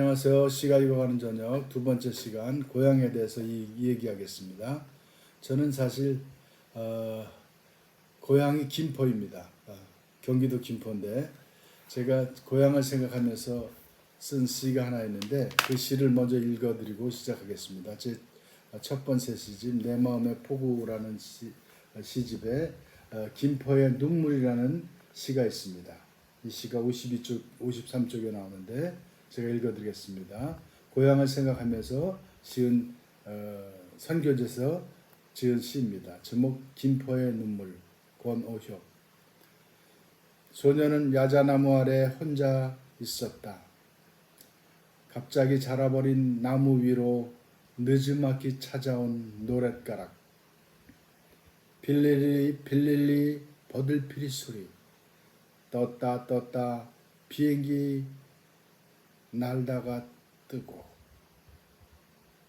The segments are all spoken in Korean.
안녕하세요. 시가 읽어가는 저녁 두 번째 시간 고향에 대해서 이, 이 얘기하겠습니다. 저는 사실 어, 고향이 김포입니다. 어, 경기도 김포인데 제가 고향을 생각하면서 쓴 시가 하나 있는데 그 시를 먼저 읽어드리고 시작하겠습니다. 제 첫 번째 시집 내 마음의 포구라는 시, 시집에 어, 김포의 눈물이라는 시가 있습니다. 이 시가 52쪽, 53쪽에 나오는데 제가 읽어드리겠습니다. 고향을 생각하면서 지은 어, 선교제에서 지은 시입니다. 제목 김포의 눈물 권오효 소녀는 야자나무 아래 혼자 있었다. 갑자기 자라버린 나무 위로 늦지막히 찾아온 노랫가락 빌릴리 빌릴리 버들피리 소리 떴다 떴다 비행기 날다가 뜨고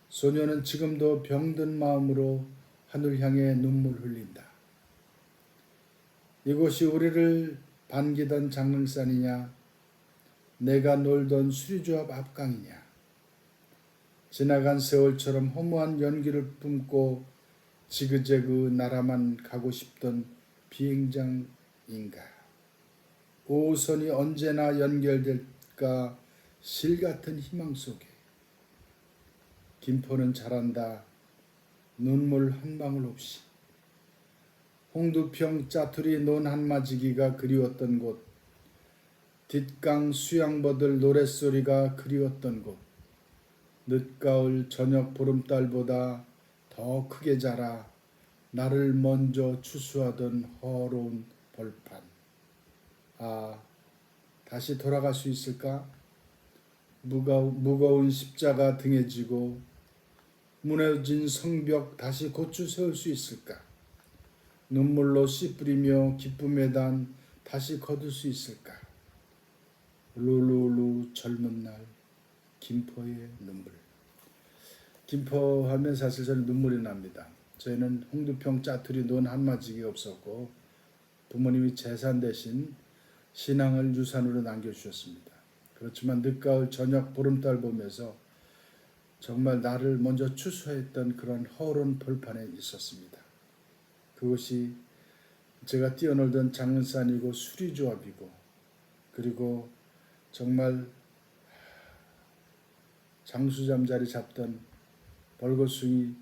소녀는 지금도 병든 마음으로 하늘 향해 눈물 흘린다. 이곳이 우리를 반기던 장릉산이냐? 내가 놀던 수리조합 앞강이냐? 지나간 세월처럼 허무한 연기를 뿜고 지그재그 나라만 가고 싶던 비행장인가? 오선이 언제나 연결될까 실 같은 희망 속에 김포는 잘한다. 눈물 한 방울 없이. 홍두평 짜투리 논 한마지기가 그리웠던 곳. 뒷강 수양버들 노랫소리가 그리웠던 곳. 늦가을 저녁 보름달보다 더 크게 자라 나를 먼저 추수하던 허로운 벌판. 아 다시 돌아갈 수 있을까? 무거, 무거운 십자가 등에 지고 무너진 성벽 다시 고추 세울 수 있을까? 눈물로 씨 뿌리며 기쁨의 단 다시 거둘 수 있을까? 룰루루 젊은 날 김포의 눈물 김포 하면 사실 저는 눈물이 납니다. 저희는 홍두평 짜투리 논 한마지기가 없었고 부모님이 재산 대신 신앙을 유산으로 남겨주셨습니다. 그렇지만 늦가을 저녁 보름달 보면서 정말 나를 먼저 추수했던 그런 허론 벌판에 있었습니다. 그것이 제가 뛰어놀던 장은산이고 수리조합이고 그리고 정말 장수잠 자리 잡던 벌거숭이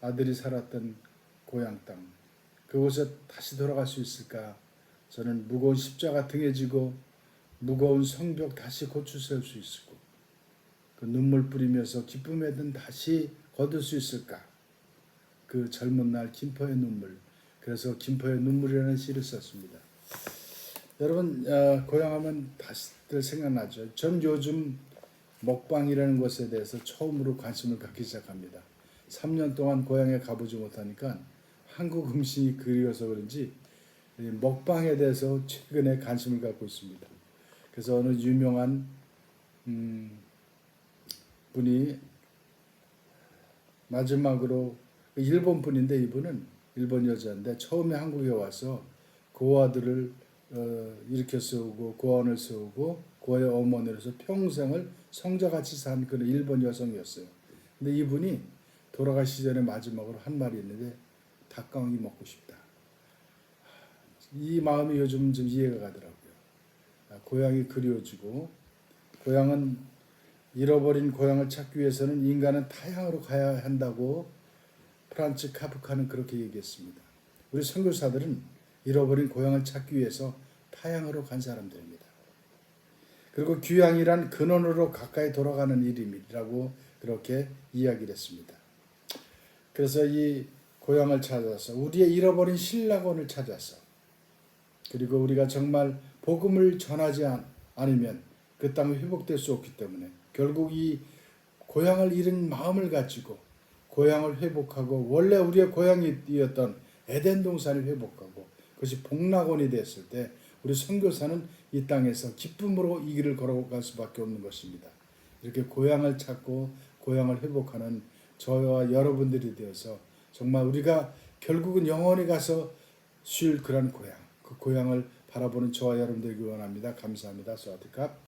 아들이 살았던 고향 땅 그곳에 다시 돌아갈 수 있을까? 저는 무거운 십자가 등에 지고 무거운 성벽 다시 고추 세울 수 있고 그 눈물 뿌리면서 기쁨의 든 다시 거둘 수 있을까? 그 젊은 날 김포의 눈물 그래서 김포의 눈물이라는 시를 썼습니다. 여러분 어, 고향하면 다시들 생각나죠. 전 요즘 먹방이라는 것에 대해서 처음으로 관심을 갖기 시작합니다. 3년 동안 고향에 가보지 못하니까 한국 음식이 그리워서 그런지 이 먹방에 대해서 최근에 관심을 갖고 있습니다. 그래서 어느 유명한 음, 분이 마지막으로 일본 분인데 이분은 일본 여자인데 처음에 한국에 와서 고아들을 어, 일으켜 세우고 고아원을 세우고 고아의 어머니로서 평생을 성자같이 산 그런 일본 여성이었어요. 근데 이분이 돌아가시 전에 마지막으로 한 말이 있는데 닭강이 먹고 싶다. 이 마음이 요즘 좀 이해가 가더라고요. 아, 고향이 그리워지고 고향은 잃어버린 고향을 찾기 위해서는 인간은 타향으로 가야 한다고 프란츠 카프카는 그렇게 얘기했습니다. 우리 선교사들은 잃어버린 고향을 찾기 위해서 타향으로 간 사람들입니다. 그리고 귀향이란 근원으로 가까이 돌아가는 일임이라고 그렇게 이야기를 했습니다. 그래서 이 고향을 찾아서 우리의 잃어버린 신라곤을 찾아서 그리고 우리가 정말 복음을 전하지 않으면 그 땅이 회복될 수 없기 때문에 결국 이 고향을 잃은 마음을 가지고 고향을 회복하고 원래 우리의 고향이었던 에덴 동산을 회복하고 그것이 복락원이 됐을 때 우리 선교사는 이 땅에서 기쁨으로 이 길을 걸어갈 수밖에 없는 것입니다. 이렇게 고향을 찾고 고향을 회복하는 저와 여러분들이 되어서 정말 우리가 결국은 영원히 가서 쉴 그런 고향, 그 고향을 바라보는 저와 여러분들에게 원합니다. 감사합니다. 스와티캅.